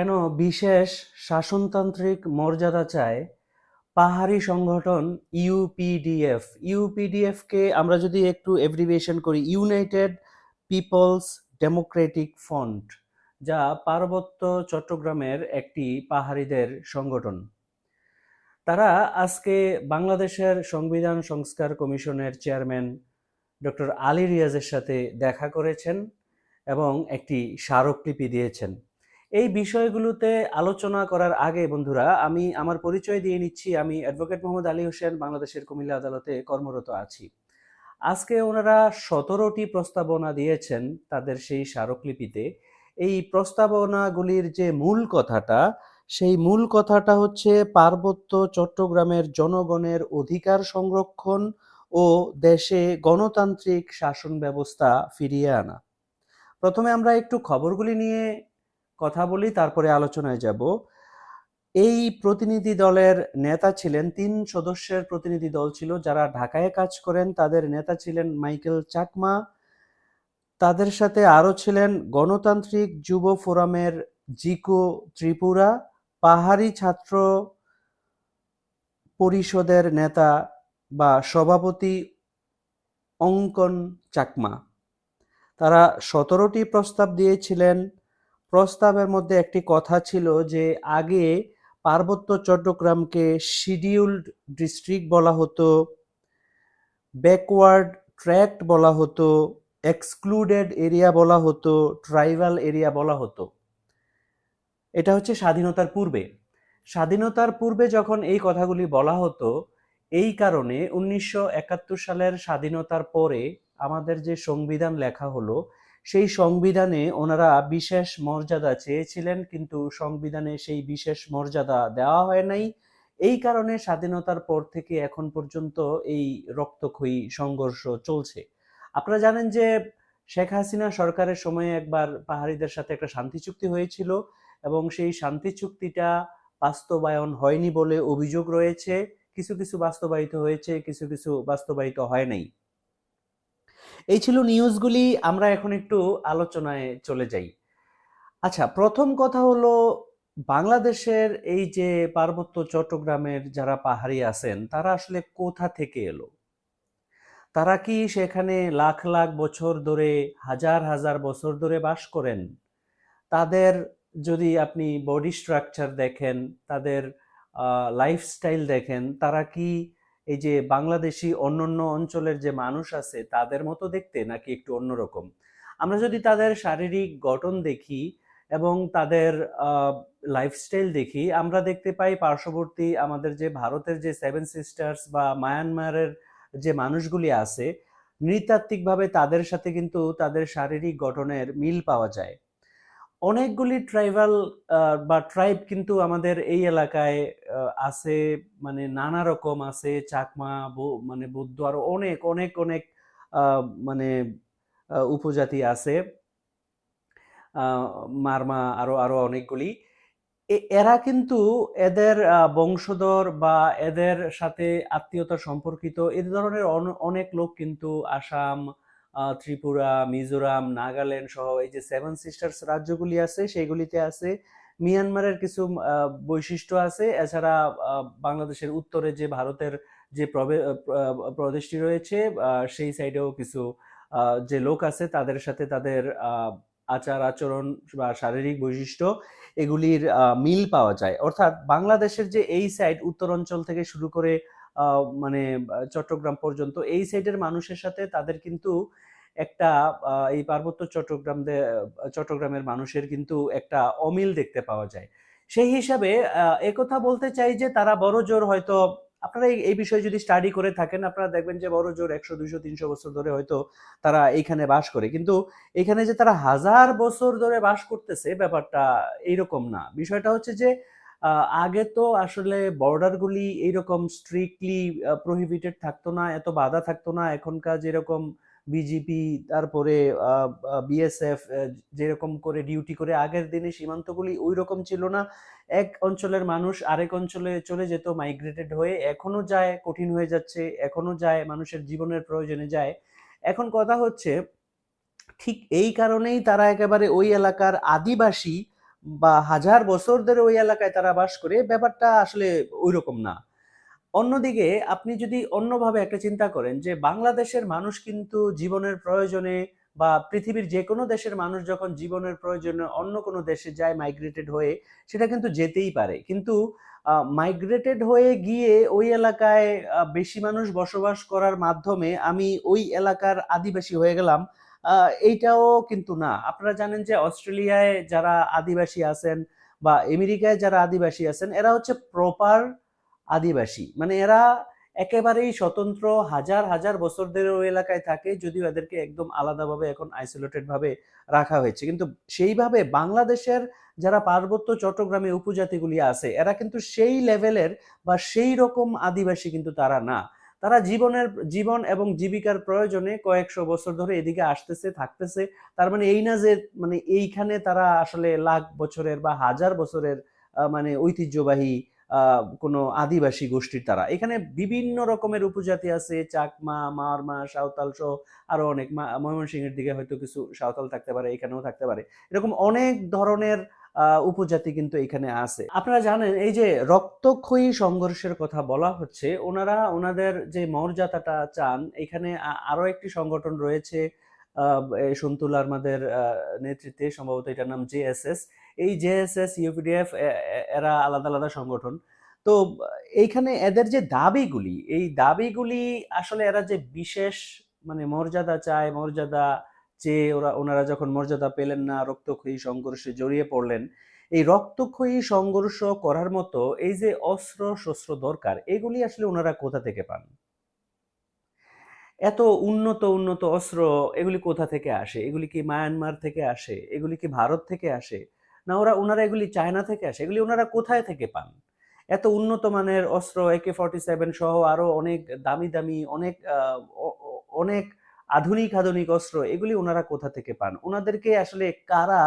কেন বিশেষ শাসনতান্ত্রিক মর্যাদা চায় পাহাড়ি সংগঠন ইউপিডিএফ? ইউপিডিএফকে আমরা যদি একটু এভরিভিয়েশন করি ইউনাইটেড পিপলস ডেমোক্রেটিক ফ্রন্ট যা পার্বত্য চট্টগ্রামের একটি পাহাড়িদের সংগঠন। তারা আজকে বাংলাদেশের সংবিধান সংস্কার কমিশনের চেয়ারম্যান ডক্টর আলী রিয়াজের সাথে দেখা করেছেন এবং একটি স্মারকলিপি দিয়েছেন। এই বিষয়গুলোতে আলোচনা করার আগে বন্ধুরা, আমি আমার পরিচয় দিয়ে নিচ্ছি। আমি অ্যাডভোকেট মোহাম্মদ আলী হোসেন, বাংলাদেশের কুমিল্লা আদালতে কর্মরত আছি। আজকে ওনারা সতেরোটি প্রস্তাবনা দিয়েছেন তাদের সেই স্মারকলিপিতে। এই প্রস্তাবনাগুলির যে মূল কথাটা, সেই মূল কথাটা হচ্ছে পার্বত্য চট্টগ্রামের জনগণের অধিকার সংরক্ষণ ও দেশে গণতান্ত্রিক শাসন ব্যবস্থা ফিরিয়ে আনা। প্রথমে আমরা একটু খবরগুলি নিয়ে কথা বলি, তারপরে আলোচনায় যাব। এই প্রতিনিধি দলের নেতা ছিলেন, তিন সদস্যের প্রতিনিধি দল ছিল যারা ঢাকায় কাজ করেন, তাদের নেতা ছিলেন মাইকেল চাকমা, তাদের সাথে আরও ছিলেন গণতান্ত্রিক যুব ফোরামের জিকো ত্রিপুরা, পাহাড়ি ছাত্র পরিষদের নেতা বা সভাপতি অঙ্কন চাকমা। তারা সতেরোটি প্রস্তাব দিয়েছিলেন প্রস্তাবের মধ্যে একটি কথা ছিল যে আগে পার্বত্য চট্টগ্রামকে শিডিউলড ডিস্ট্রিক্ট বলা হতো, ব্যাকওয়ার্ড ট্র্যাক্ট বলা হতো, এক্সক্লুডেড এরিয়া বলা হতো, ট্রাইবাল এরিয়া বলা হতো। এটা হচ্ছে স্বাধীনতার পূর্বে। স্বাধীনতার পূর্বে যখন এই কথাগুলি বলা হতো, এই কারণে উনিশশো একাত্তর সালের স্বাধীনতার পরে আমাদের যে সংবিধান লেখা হলো সেই সংবিধানে ওনারা বিশেষ মর্যাদা চেয়েছিলেন, কিন্তু সংবিধানে সেই বিশেষ মর্যাদা দেওয়া হয় নাই। এই কারণে স্বাধীনতার পর থেকে এখন পর্যন্ত এই রক্তক্ষয়ী সংঘর্ষ চলছে। আপনারা জানেন যে শেখ হাসিনা সরকারের সময়ে একবার পাহাড়িদের সাথে একটা শান্তি চুক্তি হয়েছিল এবং সেই শান্তি চুক্তিটা বাস্তবায়ন হয়নি বলে অভিযোগ রয়েছে। কিছু কিছু বাস্তবায়িত হয়েছে, কিছু কিছু বাস্তবায়িত হয় নাই। এই ছিল নিউজগুলি আমরা এখন একটু আলোচনায় চলে যাই। আচ্ছা প্রথম কথা হলো, বাংলাদেশের এই যে পার্বত্য চট্টগ্রামের যারা পাহাড়ি আছেন, তারা আসলে কোথা থেকে এলো? তারা কি সেখানে লাখ লাখ বছর ধরে, হাজার হাজার বছর ধরে বাস করেন? তাদের যদি আপনি বডি স্ট্রাকচার দেখেন, তাদের লাইফস্টাইল দেখেন, তারা কি এই যে বাংলাদেশি অন্যান্য অঞ্চলের যে মানুষ আছে, তাদের মতো দেখতে নাকি একটু অন্যরকম? আমরা যদি তাদের শারীরিক গঠন দেখি এবং তাদের লাইফস্টাইল দেখি, আমরা দেখতে পাই পার্শ্ববর্তী আমাদের যে ভারতের যে সেভেন সিস্টার্স বা মায়ানমারের যে মানুষগুলি আছে, নৃতাত্ত্বিকভাবে তাদের সাথে কিন্তু তাদের শারীরিক গঠনের মিল পাওয়া যায়। অনেকগুলি ট্রাইবাল বা ট্রাইব কিন্তু আমাদের এই এলাকায় আছে মানে নানা রকম আছে, চাকমা মানে বৌদ্ধ আরও অনেক অনেক অনেক মানে উপজাতি আছে। মারমা আরও আরও অনেকগুলি। এরা কিন্তু এদের বংশধর বা এদের সাথে আত্মীয়তা সম্পর্কিত এ ধরনের অনেক লোক কিন্তু আসাম ত্রিপুরা, মিজোরাম, নাগাল্যান্ড সহ এই যে সেভেন সিস্টার্স রাজ্যগুলি আছে, সেইগুলিতে আছে। মিয়ানমারের কিছু বৈশিষ্ট্য আছে। এছাড়া বাংলাদেশের উত্তরে যে ভারতের যে প্রদেশটি রয়েছে সেই সাইডেও কিছু যে লোক আছে, তাদের সাথে তাদের আচার আচরণ বা শারীরিক বৈশিষ্ট্য, এগুলির মিল পাওয়া যায়। অর্থাৎ বাংলাদেশের যে এই সাইড উত্তর অঞ্চল থেকে শুরু করে মানে চট্টগ্রাম পর্যন্ত, এই সাইডের মানুষের সাথে তাদের কিন্তু একটা এই পার্বত্য চট্টগ্রাম চট্টগ্রামের মানুষের কিন্তু একটা অমিল দেখতে পাওয়া যায়। সেই হিসাবে একথা বলতে চাই যে তারা বড় জোর হয়তো, আপনারা এই বিষয়ে যদি স্টাডি করে থাকেন, আপনারা দেখবেন যে বড় জোর একশো, দুইশো, তিনশো বছর ধরে হয়তো তারা এইখানে বাস করে। কিন্তু এখানে যে তারা হাজার বছর ধরে বাস করতেছে, ব্যাপারটা এইরকম না। বিষয়টা হচ্ছে যে আগে তো আসলে বর্ডারগুলি এইরকম স্ট্রিক্টলি প্রহিবিটেড থাকতো না, এত বাধা থাকতো না। এখনকার যেরকম বিজিপি তারপরে বিএসএফ যেরকম করে ডিউটি করে, আগের দিনে সীমান্তগুলি ওই রকম ছিল না। এক অঞ্চলের মানুষ আরেক অঞ্চলে চলে যেত মাইগ্রেটেড হয়ে। এখনও যায়, কঠিন হয়ে যাচ্ছে, এখনও যায়, মানুষের জীবনের প্রয়োজনে যায়। এখন কথা হচ্ছে, ঠিক এই কারণেই তারা একেবারে ওই এলাকার আদিবাসী বা হাজার বছর ধরে ওই এলাকায় তারা বাস করে, ব্যাপারটা আসলে ওই রকম না। অন্যদিকে আপনি যদি অন্যভাবে একটা চিন্তা করেন যে বাংলাদেশের মানুষ কিন্তু জীবনের প্রয়োজনে বা পৃথিবীর যে কোনো দেশের মানুষ যখন জীবনের প্রয়োজনে অন্য কোনো দেশে যায় মাইগ্রেটেড হয়ে, সেটা কিন্তু যেতেই পারে। কিন্তু মাইগ্রেটেড হয়ে গিয়ে ওই এলাকায় বেশি মানুষ বসবাস করার মাধ্যমে আমি ওই এলাকার আদিবাসী হয়ে গেলাম এইটাও কিন্তু না। আপনারা জানেন যে অস্ট্রেলিয়ায় যারা আদিবাসী আছেন বা আমেরিকায় যারা আদিবাসী আছেন, এরা হচ্ছে প্রপার আদিবাসী। মানে এরা একেবারেই স্বতন্ত্র, হাজার হাজার বছর ধরে ওই এলাকায় থাকে, যদিও এদেরকে একদম আলাদাভাবে এখন আইসোলেটেড ভাবে রাখা হয়েছে। কিন্তু সেইভাবে বাংলাদেশের যারা পার্বত্য চট্টগ্রামে উপজাতিগুলি আছে, এরা কিন্তু সেই লেভেলের বা সেই রকম আদিবাসী কিন্তু তারা না। তারা জীবনের, জীবন এবং জীবিকার প্রয়োজনে কয়েকশো বছর ধরে এদিকে আসতেছে, থাকতেছে। তার মানে এই না যে মানে এইখানে তারা আসলে লাখ বছরের বা হাজার বছরের মানে ঐতিহ্যবাহী কোনো আদিবাসী গোষ্ঠীর তারা। এখানে বিভিন্ন রকমের উপজাতি আছে, চাকমা, মারমা, সাঁওতাল সহ আরও অনেক ময়মনসিংহের দিকে হয়তো কিছু সাঁওতাল থাকতে পারে, এখানেও থাকতে পারে। এরকম অনেক ধরনের উপজাতি কিন্তু এখানে আছে। আপনারা জানেন এই যে রক্তক্ষয়ী সংঘর্ষের কথা বলা হচ্ছে ওনারা ওনাদের যে মর্যাদাটা চান এখানে আরও একটি সংগঠন রয়েছে সন্তুল আহমদের আহ, নেতৃত্বে সম্ভবত এটার নাম জেএসএস এই জেএসএস ইউপিডিএফ এরা আলাদা আলাদা সংগঠন। তো এইখানে এদের যে দাবিগুলি এই দাবিগুলি আসলে এরা যে বিশেষ মানে মর্যাদা চায় মর্যাদা চেয়ে ওরা, ওনারা যখন মর্যাদা পেলেন না, রক্তক্ষয়ী সংঘর্ষে জড়িয়ে পড়লেন, এই রক্তক্ষয়ী সংঘর্ষ করার মতো এই যে অস্ত্র শস্ত্র দরকার, এগুলি আসলে ওনারা কোথা থেকে পান? এত উন্নত উন্নত অস্ত্র এগুলি কোথা থেকে আসে? এগুলি কি মায়ানমার থেকে আসে? এগুলি কি ভারত থেকে আসে? না, ওরা, ওনারা এগুলি চায়না থেকে আসে? এগুলি ওনারা কোথায় থেকে পান? এত উন্নত মানের অস্ত্র একে ফর্টি সেভেন সহ আরও অনেক দামি দামি, অনেক অনেক আধুনিক আধুনিক অস্ত্র, এগুলি ওনারা কোথা থেকে পান? ওনাদেরকে আসলে কারা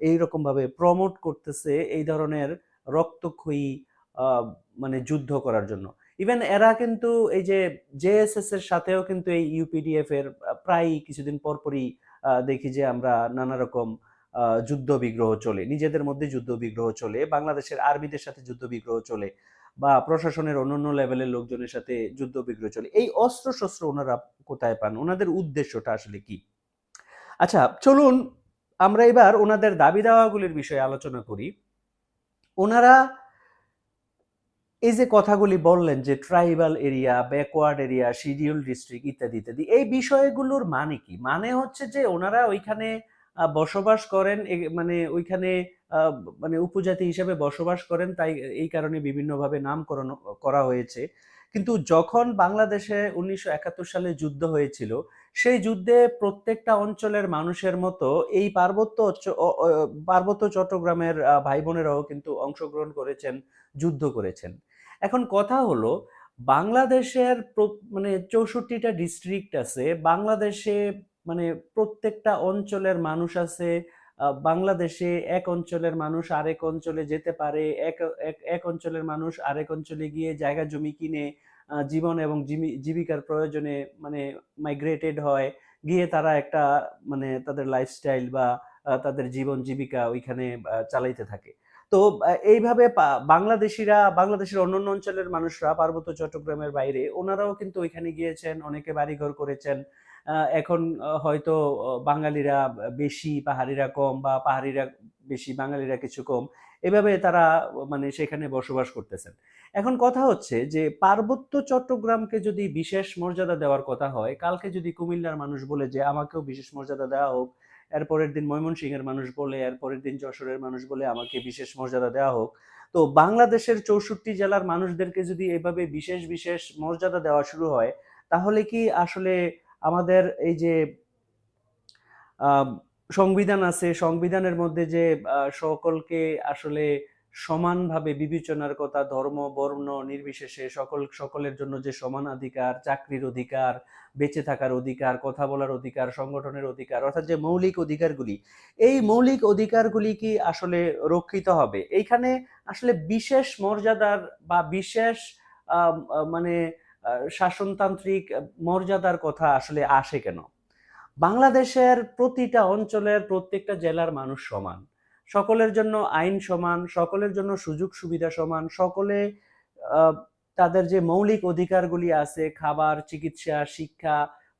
এইরকম ভাবে প্রমোট করতেছে এই ধরনের রক্তক্ষয়ী মানে যুদ্ধ করার জন্য? ইভেন এরা কিন্তু এই যে জেএসএস এর সাথেও কিন্তু এই ইউপিডিএফ এর প্রায় কিছুদিন পরপরই দেখি যে আমরা নানা রকম যুদ্ধ বিগ্রহ চলে, নিজেদের মধ্যে যুদ্ধ বিগ্রহ চলে, বাংলাদেশের আর্মিদের সাথে যুদ্ধ বিগ্রহ চলে। বা প্রশাসনের অন্যান্য লেভেলের লোকজনের সাথে যুদ্ধ বিগ্রহ চলে। এই অস্ত্র শস্ত্র ওনারা কোথায় পান? ওনাদের উদ্দেশ্যটা আসলে কি? আচ্ছা চলুন আমরা এবার ওনাদের দাবি দাওয়াগুলির বিষয়ে আলোচনা করি। ওনারা এই যে কথাগুলি বললেন যে tribal area, backward area, schedule district ইত্যাদি ইত্যাদি, এই বিষয়গুলোর মানে কি? মানে হচ্ছে যে ওনারা ওইখানে বসবাস করেন মানে ওইখানে মানে উপজাতি হিসেবে বসবাস করেন, তাই এই কারণে বিভিন্নভাবে নামকরণ করা হয়েছে। কিন্তু যখন বাংলাদেশে উনিশশো একাত্তর সালে যুদ্ধ হয়েছিল, সেই যুদ্ধে প্রত্যেকটা অঞ্চলের মানুষের মতো এই পার্বত্য পার্বত্য চট্টগ্রামের ভাই বোনেরাও কিন্তু অংশগ্রহণ করেছেন, যুদ্ধ করেছেন। এখন কথা হলো, বাংলাদেশের মানে চৌষট্টিটা ডিস্ট্রিক্ট আছে, বাংলাদেশে মানে প্রত্যেকটা অঞ্চলের মানুষ আছে বাংলাদেশে এক অঞ্চলের মানুষ আরেক অঞ্চলে যেতে পারে, এক, এক- অঞ্চলের মানুষ আরেক অঞ্চলে গিয়ে জায়গা জমি কিনে জীবন এবং জীবি- জীবিকার প্রয়োজনে মানে মাইগ্রেটেড হয়, গিয়ে তারা একটা মানে তাদের লাইফস্টাইল বা তাদের জীবন জীবিকা ওইখানে চালাইতে থাকে। তো এইভাবে বাংলাদেশিরা, বাংলাদেশের অন্যান্য অঞ্চলের মানুষরা পার্বত্য চট্টগ্রামের বাইরে, ওনারাও কিন্তু ওইখানে গিয়েছেন, অনেকে বাড়িঘর করেছেন এখন হয়তো বাঙালিরা বেশি, পাহাড়িরা কম বা পাহাড়িরা বেশি, বাঙালিরা কিছু কম, এভাবে তারা মানে সেখানে বসবাস করতেছেন। এখন কথা হচ্ছে যে, পার্বত্য চট্টগ্রামকে যদি বিশেষ মর্যাদা দেওয়ার কথা হয়, কালকে যদি কুমিল্লার মানুষ বলে যে, আমাকেও বিশেষ মর্যাদা দেওয়া হোক এর পরের দিন ময়মনসিংহের মানুষ বলে এর পরের দিন যশোরের মানুষ বলে আমাকে বিশেষ মর্যাদা দেওয়া হোক, তো বাংলাদেশের চৌষট্টি জেলার মানুষদেরকে যদি এভাবে বিশেষ বিশেষ মর্যাদা দেওয়া শুরু হয়, তাহলে কি আসলে আমাদের এই যে সংবিধান আছে, সংবিধানের মধ্যে যে সকলকে আসলে সমানভাবে বিবেচনার কথা, ধর্ম, বর্ণ নির্বিশেষে সকল, সকলের জন্য যে সমান অধিকার, চাকরির অধিকার, বেঁচে থাকার অধিকার, কথা বলার অধিকার, সংগঠনের অধিকার, অর্থাৎ যে মৌলিক অধিকারগুলি, এই মৌলিক অধিকারগুলি কি আসলে রক্ষিত হবে? এইখানে আসলে বিশেষ মর্যাদার বা বিশেষ মানে শাসনতান্ত্রিক মর্যাদার কথা আসলে আসে কেন? বাংলাদেশের প্রতিটা অঞ্চলের প্রত্যেকটা জেলার মানুষ সমান। সকলের জন্য আইন সমান, সকলের জন্য সুযোগ সুবিধা সমান, সকলে তাদের যে মৌলিক অধিকারগুলি আছে, খাবার, চিকিৎসা, শিক্ষা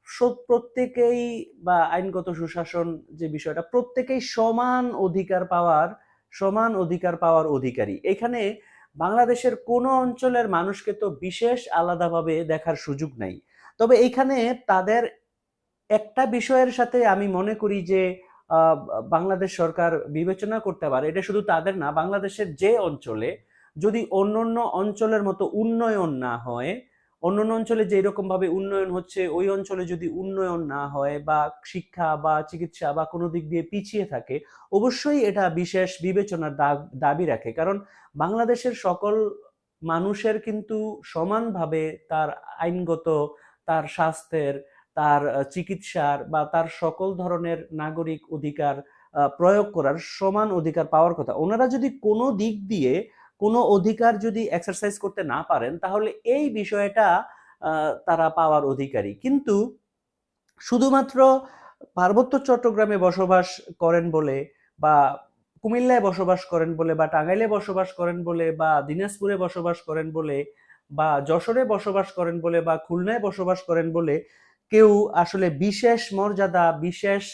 সব প্রত্যেকেই বা আইনগত সুশাসন যে বিষয়টা, প্রত্যেকেই সমান অধিকার পাওয়ার, সমান অধিকার পাওয়ার অধিকারী। এখানে বাংলাদেশের কোন অঞ্চলের মানুষকে তো বিশেষ আলাদাভাবে দেখার সুযোগ নাই। তবে এখানে তাদের একটা বিষয়ের সাথে আমি মনে করি যে বাংলাদেশ সরকার বিবেচনা করতে পারে, এটা শুধু তাদের না, বাংলাদেশের যে অঞ্চলে যদি অন্যান্য অঞ্চলের মতো উন্নয়ন না হয় অন্যান্য অঞ্চলে যে ভাবে উন্নয়ন হচ্ছে, ওই অঞ্চলে যদি উন্নয়ন না হয় বা শিক্ষা বা চিকিৎসা বা কোনো দিক দিয়ে পিছিয়ে থাকে, অবশ্যই এটা বিশেষ বিবেচনার দাবি রাখে। কারণ বাংলাদেশের সকল মানুষের কিন্তু সমানভাবে তার আইনগত, তার স্বাস্থ্যের, তার চিকিৎসার বা তার সকল ধরনের নাগরিক অধিকার প্রয়োগ করার সমান অধিকার পাওয়ার কথা। ওনারা যদি কোনো দিক দিয়ে কোনো অধিকার যদি এক্সারসাইজ করতে না পারেন, তাহলে এই বিষয়টা তারা পাওয়ার অধিকারী। কিন্তু শুধুমাত্র পার্বত্য চট্টগ্রামে বসবাস করেন বলে বা কুমিল্লায় বসবাস করেন বলে বা টাঙ্গাইলে বসবাস করেন বলে বা দিনাজপুরে বসবাস করেন বলে বা যশোরে বসবাস করেন বলে বা খুলনায় বসবাস করেন বলে কেউ আসলে বিশেষ মর্যাদা, বিশেষ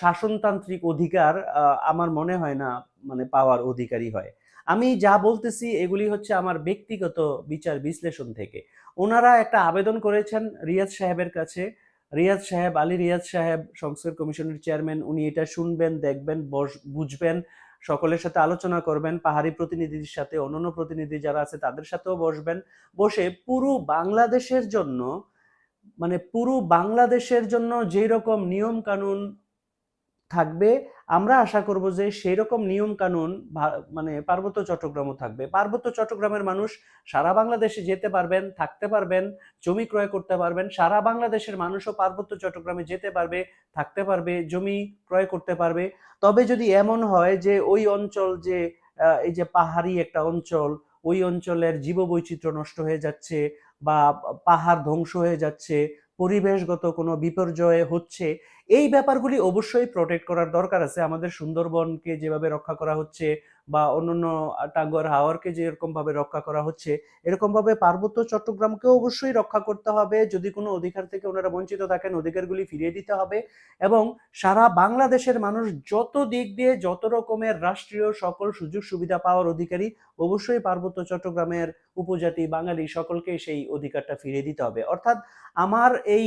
শাসনতান্ত্রিক অধিকার আমার মনে হয় না মানে পাওয়ার অধিকারী হয়। আমি যা বলতেছি এগুলি হচ্ছে আমার ব্যক্তিগত বিচার বিশ্লেষণ থেকে। ওনারা একটা আবেদন করেছেন রিয়াজ সাহেবের কাছে। রিয়াজ সাহেব, আলী রিয়াজ সাহেব, সংস্কার কমিশনের চেয়ারম্যান, উনি এটা শুনবেন, দেখবেন বুঝবেন, সকলের সাথে আলোচনা করবেন, পাহাড়ি প্রতিনিধির সাথে অন্যান্য প্রতিনিধি যারা আছে তাদের সাথেও বসবেন। বসে পুরো বাংলাদেশের জন্য মানে পুরো বাংলাদেশের জন্য যেই রকম নিয়ম কানুন থাকবে আমরা আশা করব যে সেই রকম নিয়ম কানুন মানে পার্বত্য চট্টগ্রামও থাকবে। পার্বত্য চট্টগ্রামের মানুষ সারা বাংলাদেশে যেতে পারবেন, থাকতে পারবেন, জমি ক্রয় করতে পারবেন, সারা বাংলাদেশের মানুষও পার্বত্য চট্টগ্রামে যেতে পারবে, থাকতে পারবে, জমি ক্রয় করতে পারবে। তবে যদি এমন হয় যে ওই অঞ্চল যে এই যে পাহাড়ি একটা অঞ্চল, ওই অঞ্চলের জীববৈচিত্র্য নষ্ট হয়ে যাচ্ছে বা পাহাড় ধ্বংস হয়ে যাচ্ছে পরিবেশগত কোনো বিপর্যয় হচ্ছে, এই ব্যাপারগুলি অবশ্যই প্রোটেক্ট করার দরকার আছে। আমাদের সুন্দরবনকে যেভাবে রক্ষা করা হচ্ছে বা অন্যান্য টাঙ্গুয়ার হাওয়ারকে যেরকম ভাবে রক্ষা করা হচ্ছে এরকম ভাবে পার্বত্য চট্টগ্রামকেও অবশ্যই রক্ষা করতে হবে। যদি কোনো অধিকার থেকে ওনারা বঞ্চিত থাকেন, অধিকারগুলি ফিরিয়ে দিতে হবে এবং সারা বাংলাদেশের মানুষ যত দিক দিয়ে যত রকমের রাষ্ট্রীয় সকল সুযোগ সুবিধা পাওয়ার অধিকারী, অবশ্যই পার্বত্য চট্টগ্রামের উপজাতি বাঙালি সকলকে সেই অধিকারটা ফিরিয়ে দিতে হবে। অর্থাৎ আমার এই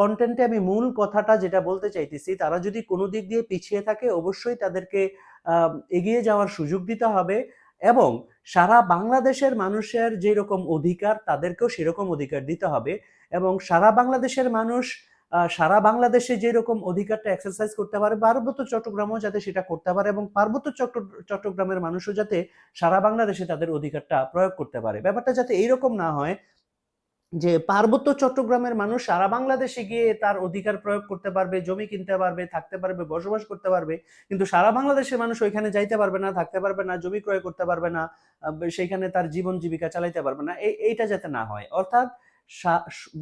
কন্টেন্টে আমি মূল কথাটা যেটা বলতে চাইতেছি, তারা যদি কোনো দিক দিয়ে পিছিয়ে থাকে, অবশ্যই তাদেরকে এগিয়ে যাওয়ার সুযোগ দিতে হবে এবং সারা বাংলাদেশের মানুষের যে রকম অধিকার, তাদেরকেও সেরকম অধিকার দিতে হবে এবং সারা বাংলাদেশের মানুষ সারা বাংলাদেশে যে রকম অধিকারটা এক্সারসাইজ করতে পারে, পার্বত্য চট্টগ্রামও যাতে সেটা করতে পারে এবং পার্বত্য চট্ট- চট্টগ্রামের মানুষও যাতে সারা বাংলাদেশে তাদের অধিকারটা প্রয়োগ করতে পারে। ব্যাপারটা যাতে এইরকম না হয় যে পার্বত্য চট্টগ্রামের মানুষ সারা বাংলাদেশে গিয়ে তার অধিকার প্রয়োগ করতে পারবে জমি কিনতে পারবে থাকতে পারবে বসবাস করতে পারবে কিন্তু সারা বাংলাদেশের মানুষ ওইখানে যাইতে পারবে না থাকতে পারবে না জমি ক্রয় করতে পারবে না আহ, সেইখানে তার জীবন জীবিকা চালাইতে পারবে না এই এইটা যাতে না হয়। অর্থাৎ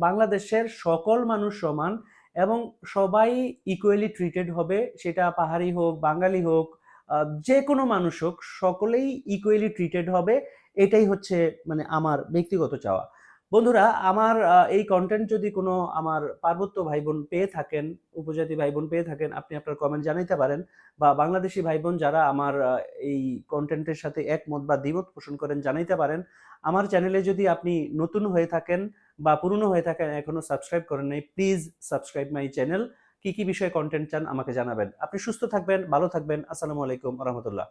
বাংলাদেশের সকল মানুষ সমান এবং সবাই ইকুয়ালি ট্রিটেড হবে সেটা পাহাড়ি হোক বাঙালি হোক যে কোনো মানুষ হোক সকলেই ইকুয়ালি ট্রিটেড হবে এটাই হচ্ছে মানে আমার ব্যক্তিগত চাওয়া। বন্ধুরা, আমার এই কন্টেন্ট যদি কোনো আমার পার্বত্য ভাই বোন পেয়ে থাকেন, উপজাতি ভাই বোন পেয়ে থাকেন, আপনি আপনার কমেন্ট জানাইতে পারেন বা বাংলাদেশি ভাই বোন যারা আমার এই কন্টেন্টের সাথে একমত বা দ্বিমত পোষণ করেন জানাইতে পারেন। আমার চ্যানেলে যদি আপনি নতুন হয়ে থাকেন বা পুরনো হয়ে থাকেন, এখনও সাবস্ক্রাইব করেন নাই প্লিজ সাবস্ক্রাইব মাই চ্যানেল কি কি বিষয়ে কন্টেন্ট চান আমাকে জানাবেন। আপনি সুস্থ থাকবেন, ভালো থাকবেন। আসসালামু আলাইকুম রহমতুল্লাহ।